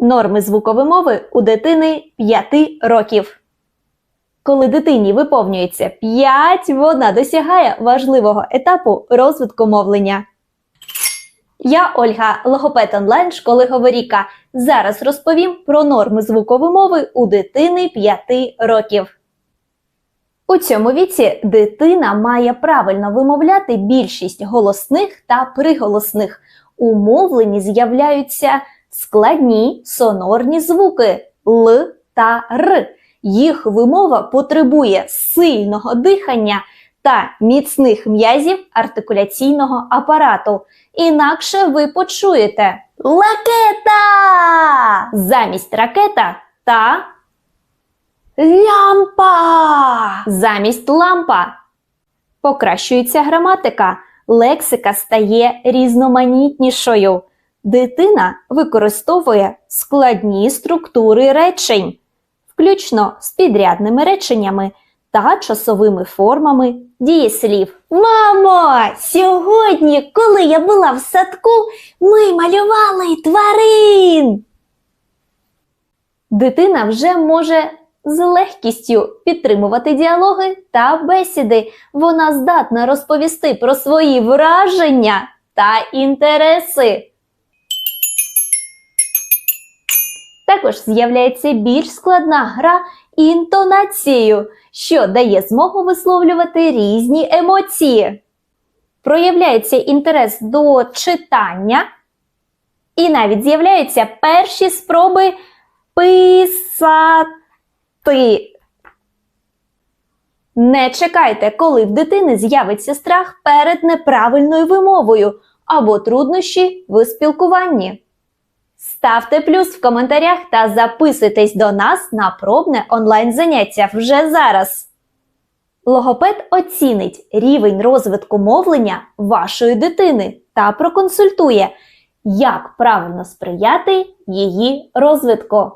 Норми звукової мови у дитини 5 років. Коли дитині виповнюється 5, вона досягає важливого етапу розвитку мовлення. Я Ольга, логопед онлайн школи Говоріка. Зараз розповім про норми звукової мови у дитини 5 років. У цьому віці дитина має правильно вимовляти більшість голосних та приголосних. У мовленні з'являються складні сонорні звуки Л та Р. Їх вимова потребує сильного дихання та міцних м'язів артикуляційного апарату. Інакше ви почуєте лакета замість ракета та лямпа замість лампа. Покращується граматика, лексика стає різноманітнішою. Дитина використовує складні структури речень, включно з підрядними реченнями та часовими формами дієслів. Мамо, сьогодні, коли я була в садку, ми малювали тварин. Дитина вже може з легкістю підтримувати діалоги та бесіди. Вона здатна розповісти про свої враження та інтереси. Також з'являється більш складна гра інтонацією, що дає змогу висловлювати різні емоції. Проявляється інтерес до читання, і навіть з'являються перші спроби писати. Не чекайте, коли в дитини з'явиться страх перед неправильною вимовою або труднощі в спілкуванні. Ставте плюс в коментарях та записуйтесь до нас на пробне онлайн заняття вже зараз. Логопед оцінить рівень розвитку мовлення вашої дитини та проконсультує, як правильно сприяти її розвитку.